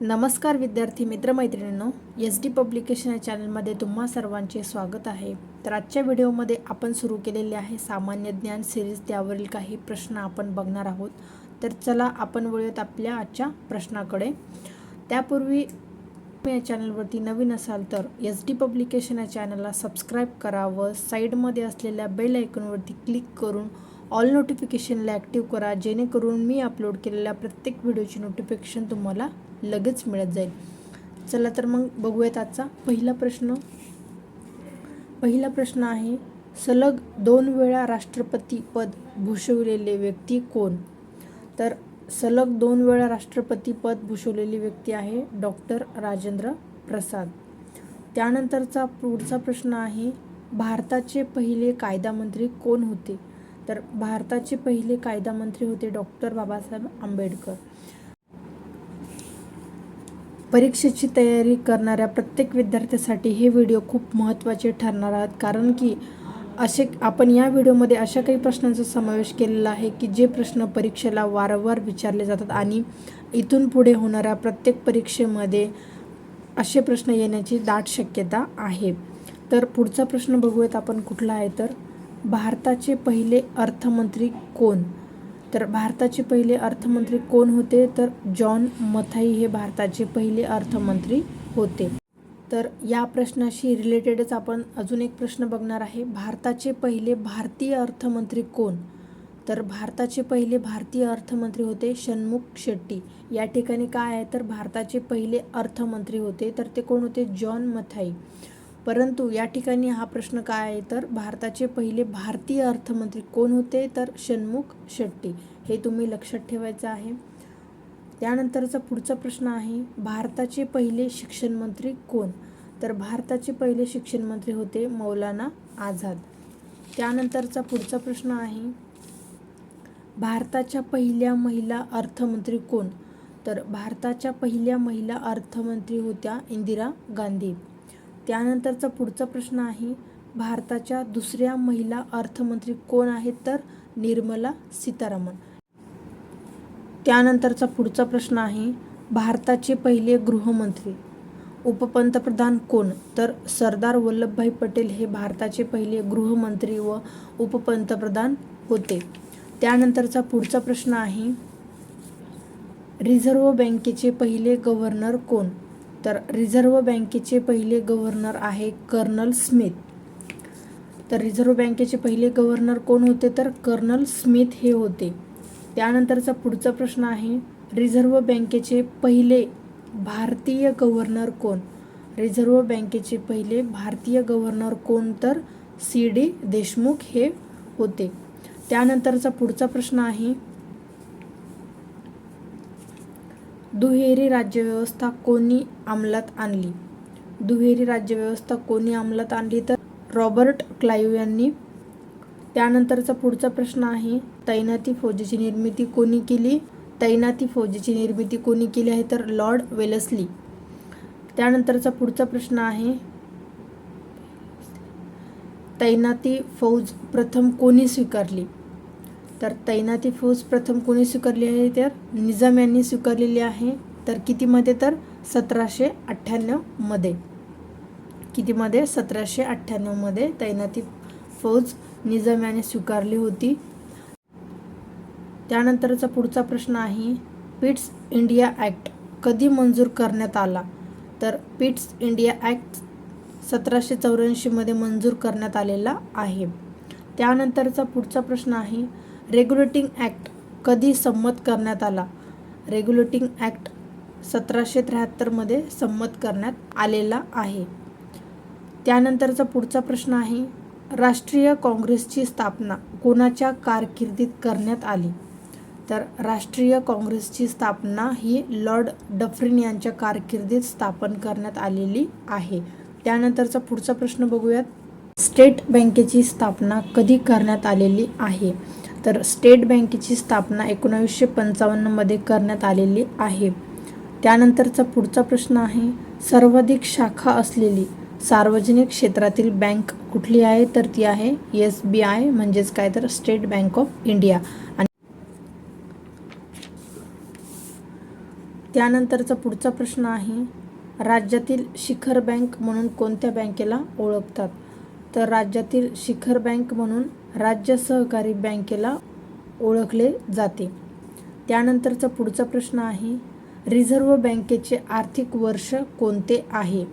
नमस्कार विद्यार्थी मित्रमैत्रिणींनो S D publication या चॅनलमध्ये तुम्हा सर्वांचे स्वागत आहे. तर आजच्या व्हिडिओमध्ये आपण सुरू केलेले आहे सामान्य ज्ञान सिरीज त्यावरील काही प्रश्न आपण बघणार आहोत. तर चला आपण वळूयात आपल्या आजच्या प्रश्नाकडे. त्यापूर्वी तुम्ही या चॅनलवरती नवीन असाल तर एस डी पब्लिकेशन या चॅनलला सबस्क्राईब करा व साईडमध्ये असलेल्या बेल आयकॉनवरती क्लिक करून ऑल नोटिफिकेशनला ॲक्टिव्ह करा जेणेकरून मी अपलोड केलेल्या प्रत्येक व्हिडिओची नोटिफिकेशन तुम्हाला लगेच मिळत जाईल. चला तर मग बघूयात आजचा पहिला प्रश्न. पहिला प्रश्न आहे सलग दोन वेळा राष्ट्रपती पद भूषवलेले व्यक्ती कोण? तर सलग दोन वेळा राष्ट्रपती पद भूषवलेली व्यक्ती आहे डॉक्टर राजेंद्र प्रसाद. त्यानंतरचा पुढचा प्रश्न आहे भारताचे पहिले कायदा मंत्री कोण होते? तर भारताचे पहिले कायदा मंत्री होते डॉक्टर बाबासाहेब आंबेडकर. परीक्षेची तयारी करणाऱ्या प्रत्येक विद्यार्थ्यासाठी हे व्हिडिओ खूप महत्त्वाचे ठरणार आहेत. कारण की असे आपण या व्हिडिओमध्ये अशा काही प्रश्नांचा समावेश केलेला आहे की जे प्रश्न परीक्षेला वारंवार विचारले जातात आणि इथून पुढे होणाऱ्या प्रत्येक परीक्षेमध्ये असे प्रश्न येण्याची दाट शक्यता आहे. तर पुढचा प्रश्न बघूयात आपण कुठला आहे तर भारताचे पहिले अर्थमंत्री कोण? तर भारताचे पहिले अर्थमंत्री कोण होते? तर जॉन मथाई हे भारताचे पहिले अर्थमंत्री होते. तर या प्रश्नाशी रिलेटेडच आपण अजून एक प्रश्न बघणार आहे. भारताचे पहिले भारतीय अर्थमंत्री कोण? तर भारताचे पहिले भारतीय अर्थमंत्री होते षण्मुख शेट्टी. या ठिकाणी काय आहे? तर भारताचे पहिले अर्थमंत्री होते. तर ते कोण होते? जॉन मथाई. परंतु या ठिकाणी हा प्रश्न काय आहे तर भारताचे पहिले भारतीय अर्थमंत्री कोण होते तर षण्मुख शेट्टी हे तुम्ही लक्षात ठेवायचं आहे. त्यानंतरचा पुढचा प्रश्न आहे भारताचे पहिले शिक्षण मंत्री कोण? तर भारताचे पहिले शिक्षण मंत्री होते मौलाना आझाद. त्यानंतरचा पुढचा प्रश्न आहे भारताच्या पहिल्या महिला अर्थमंत्री कोण? तर भारताच्या पहिल्या महिला अर्थमंत्री होत्या इंदिरा गांधी. त्यानंतरचा पुढचा प्रश्न आहे भारताच्या दुसऱ्या महिला अर्थमंत्री कोण आहेत तर निर्मला सीतारामन. त्यानंतरचा पुढचा प्रश्न आहे भारताचे पहिले गृहमंत्री उपपंतप्रधान कोण? तर सरदार वल्लभभाई पटेल हे भारताचे पहिले गृहमंत्री व उपपंतप्रधान होते. त्यानंतरचा पुढचा प्रश्न आहे रिझर्व्ह बँकेचे पहिले गव्हर्नर कोण? तर रिझर्व्ह बँकेचे पहिले गव्हर्नर आहे कर्नल स्मिथ. तर रिझर्व्ह बँकेचे पहिले गव्हर्नर कोण होते? तर कर्नल स्मिथ हे होते. त्यानंतरचा पुढचा प्रश्न आहे रिझर्व्ह बँकेचे पहिले भारतीय गव्हर्नर कोण? रिझर्व्ह बँकेचे पहिले भारतीय गव्हर्नर कोण? तर सी डी देशमुख हे होते. त्यानंतरचा पुढचा प्रश्न आहे दुहेरी राज्यव्यवस्था कोणी अंमलात आणली? दुहेरी राज्यव्यवस्था कोणी अंमलात आणली तर रॉबर्ट क्लाईव्ह यांनी? त्यानंतरचा पुढचा प्रश्न आहे तैनाती फौजेची निर्मिती कोणी केली? तैनाती फौजेची निर्मिती कोणी केली आहे तर लॉर्ड वेलसली. त्यानंतरचा पुढचा प्रश्न आहे तैनाती फौज प्रथम कोणी स्वीकारली? तर तैनाती फौज प्रथम कोणी स्वीकारली आहे तर निजाम यांनी स्वीकारलेली आहे. तर कितीमध्ये तर? सतराशे अठ्ठ्याण्णवमध्ये कितीमध्ये? सतराशे अठ्ठ्याण्णवमध्ये तैनाती फौज निजाम याने स्वीकारली होती. त्यानंतरचा पुढचा प्रश्न आहे पिट्स इंडिया ॲक्ट कधी मंजूर करण्यात आला? तर पिट्स इंडिया ॲक्ट सतराशे चौऱ्याऐंशीमध्ये मंजूर करण्यात आलेला आहे. त्यानंतरचा पुढचा प्रश्न आहे रेग्युलेटिंग ॲक्ट कधी संमत करण्यात आला? रेग्युलेटिंग ॲक्ट सतराशे त्र्याहत्तरमध्ये संमत करण्यात आलेला आहे. त्यानंतरचा पुढचा प्रश्न आहे राष्ट्रीय काँग्रेसची स्थापना कोणाच्या कारकिर्दीत करण्यात आली? तर राष्ट्रीय काँग्रेसची स्थापना ही लॉर्ड डफरिन यांच्या कारकिर्दीत स्थापन करण्यात आलेली आहे. त्यानंतरचा पुढचा प्रश्न बघूयात. स्टेट बँकेची स्थापना कधी करण्यात आलेली आहे? तर स्टेट बँकेची स्थापना एकोणावीसशे पंचावन्नमध्ये करण्यात आलेली आहे. त्यानंतरचा पुढचा प्रश्न आहे सर्वाधिक शाखा असलेली सार्वजनिक क्षेत्रातील बँक कुठली आहे? तर ती आहे एस बी आय म्हणजेच काय तर स्टेट बँक ऑफ इंडिया. आणि त्यानंतरचा पुढचा प्रश्न आहे राज्यातील शिखर बँक म्हणून कोणत्या बँकेला ओळखतात? तर राज्यातील शिखर बँक म्हणून राज्य सहकारी बँकेला ओळखले जाते. त्यानंतरचा पुढचा प्रश्न आहे रिझर्व्ह बँकेचे आर्थिक वर्ष कोणते आहे?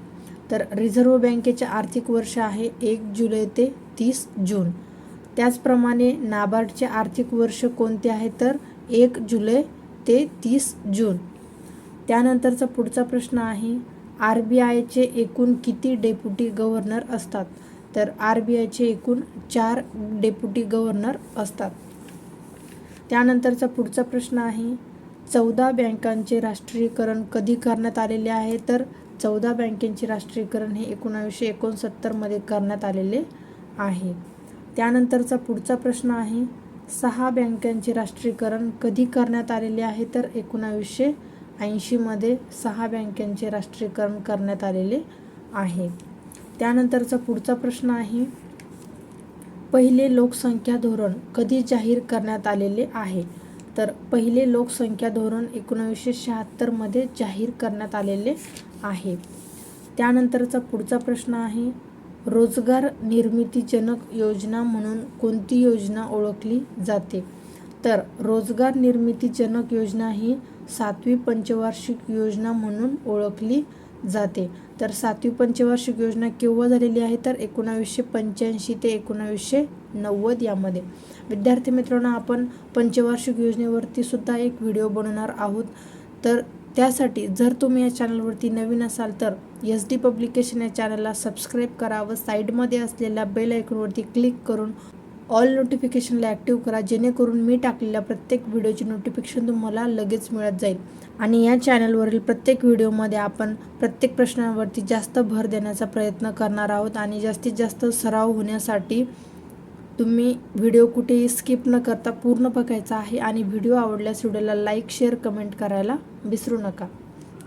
तर रिझर्व्ह बँकेचे आर्थिक वर्ष आहे एक जुलै ते तीस जून. त्याचप्रमाणे नाबार्डचे आर्थिक वर्ष कोणते आहे? तर एक जुलै ते तीस जून. त्यानंतरचा पुढचा प्रश्न आहे आर बी आयचे एकूण किती डेप्युटी गव्हर्नर असतात? तर आर बी आयचे एकूण चार डेप्युटी गव्हर्नर असतात. त्यानंतरचा पुढचा प्रश्न आहे चौदा बँकांचे राष्ट्रीयकरण कधी करण्यात आलेले आहे? तर चौदा बँकेचे राष्ट्रीयकरण हे एकोणावीसशे एकोणसत्तरमध्ये करण्यात आलेले आहे. त्यानंतरचा पुढचा प्रश्न आहे सहा बँकांचे राष्ट्रीयकरण कधी करण्यात आलेले आहे? तर एकोणावीसशे ऐंशीमध्ये सहा बँकांचे राष्ट्रीयकरण करण्यात आलेले आहे. त्यानंतरचा पुढचा प्रश्न आहे पहिले लोकसंख्या धोरण कधी जाहीर करण्यात आलेले आहे? तर पहिले लोकसंख्या धोरण एकोणावीसशे शहात्तरमध्ये जाहीर करण्यात आलेले आहे. त्यानंतरचा पुढचा प्रश्न आहे रोजगार निर्मितीजनक योजना म्हणून कोणती योजना ओळखली जाते? तर रोजगार निर्मितीजनक योजना ही सातवी पंचवार्षिक योजना म्हणून ओळखली जाते. तर सातवी पंचवार्षिक योजना केव्हा झालेली आहे? तर एकोणावीसशे पंच्याऐंशी ते एकोणावीसशे नव्वद यामध्ये. विद्यार्थी मित्रांनो आपण पंचवार्षिक योजनेवरती सुद्धा एक व्हिडिओ बनवणार आहोत. तर त्यासाठी जर तुम्ही या चॅनलवरती नवीन असाल तर एस डी पब्लिकेशन या चॅनलला सबस्क्राईब करा व साईडमध्ये असलेल्या बेल आयकॉनवरती क्लिक करून ऑल नोटिफिकेशनला ॲक्टिव्ह करा जेणेकरून मी टाकलेल्या प्रत्येक व्हिडिओची नोटिफिकेशन तुम्हाला लगेच मिळत जाईल. आणि या चॅनलवरील प्रत्येक व्हिडिओमध्ये आपण प्रत्येक प्रश्नांवरती जास्त भर देण्याचा प्रयत्न करणार आहोत आणि जास्तीत जास्त सराव होण्यासाठी तुम्ही व्हिडिओ कुठेही स्किप न करता पूर्ण बघायचा आहे आणि व्हिडिओ आवडल्यास व्हिडिओला लाईक शेअर कमेंट करायला विसरू नका.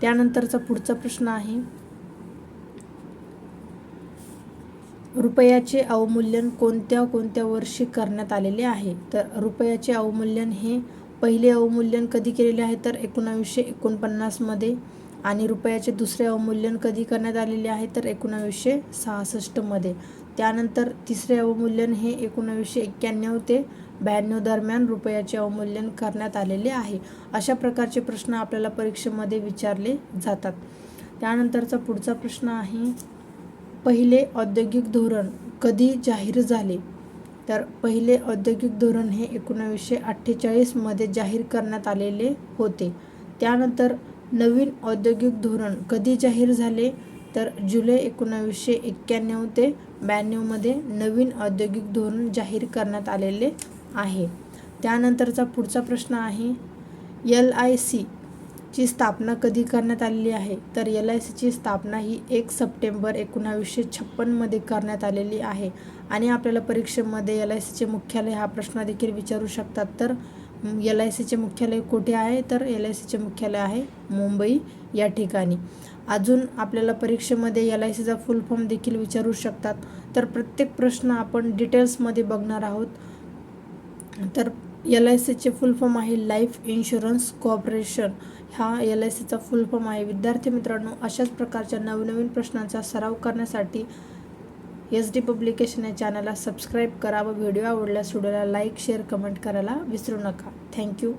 त्यानंतरचा पुढचा प्रश्न आहे रुपयाचे अवमूल्यन कोणत्या कोणत्या वर्षी करण्यात आलेले आहे? तर रुपयाचे अवमूल्यन हे पहिले अवमूल्यन कधी केलेले आहे? तर एकोणावीसशे एकोणपन्नासमध्ये आणि रुपयाचे दुसरे अवमूल्यन कधी करण्यात आलेले आहे? तर एकोणावीसशे सहासष्टमध्ये त्यानंतर तिसरे अवमूल्यन हे एकोणावीसशे एक्क्याण्णव ते ब्याण्णव दरम्यान रुपयाचे अवमूल्यन करण्यात आलेले आहे. अशा प्रकारचे प्रश्न आपल्याला परीक्षेमध्ये विचारले जातात. त्यानंतरचा पुढचा प्रश्न आहे. पहिले औद्योगिक धोरण कधी जाहीर झाले? तर पहिले औद्योगिक धोरण हे एकोणावीसशे अठ्ठेचाळीसमध्ये जाहीर करण्यात आलेले होते. त्यानंतर नवीन औद्योगिक धोरण कधी जाहीर झाले? तर जुलै एकोणावीसशे एक्क्याण्णव ते ब्याण्णवमध्ये नवीन औद्योगिक धोरण जाहीर करण्यात आलेले आहे. त्यानंतरचा पुढचा प्रश्न आहे. एल आय सी ची स्थापना कधी करण्यात आलेली आहे? तर एल आय सीची स्थापना ही एक सप्टेंबर एकोणावीसशे छप्पनमध्ये करण्यात आलेली आहे. आणि आपल्याला परीक्षेमध्ये एल आय सीचे मुख्यालय हा प्रश्न देखील विचारू शकतात. तर एल आय सीचे मुख्यालय कुठे आहे? तर एल आय सीचे मुख्यालय आहे मुंबई या ठिकाणी. अजून आपल्याला परीक्षेमध्ये एल आय सीचा फुल फॉर्म देखील विचारू शकतात. तर प्रत्येक प्रश्न आपण डिटेल्समध्ये बघणार आहोत. तर एल आय सीचे फुल फॉर्म आहे लाईफ इन्शुरन्स कॉर्पोरेशन हा एल आय सीचा फुल फॉर्म आहे. विद्यार्थी मित्रांनो अशाच प्रकारच्या नवनवीन प्रश्नांचा सराव करण्यासाठी एस डी पब्लिकेशन या चॅनलला सबस्क्राईब करा व व्हिडिओ आवडल्यास व्हिडिओला लाईक शेअर कमेंट करायला विसरू नका. थँक्यू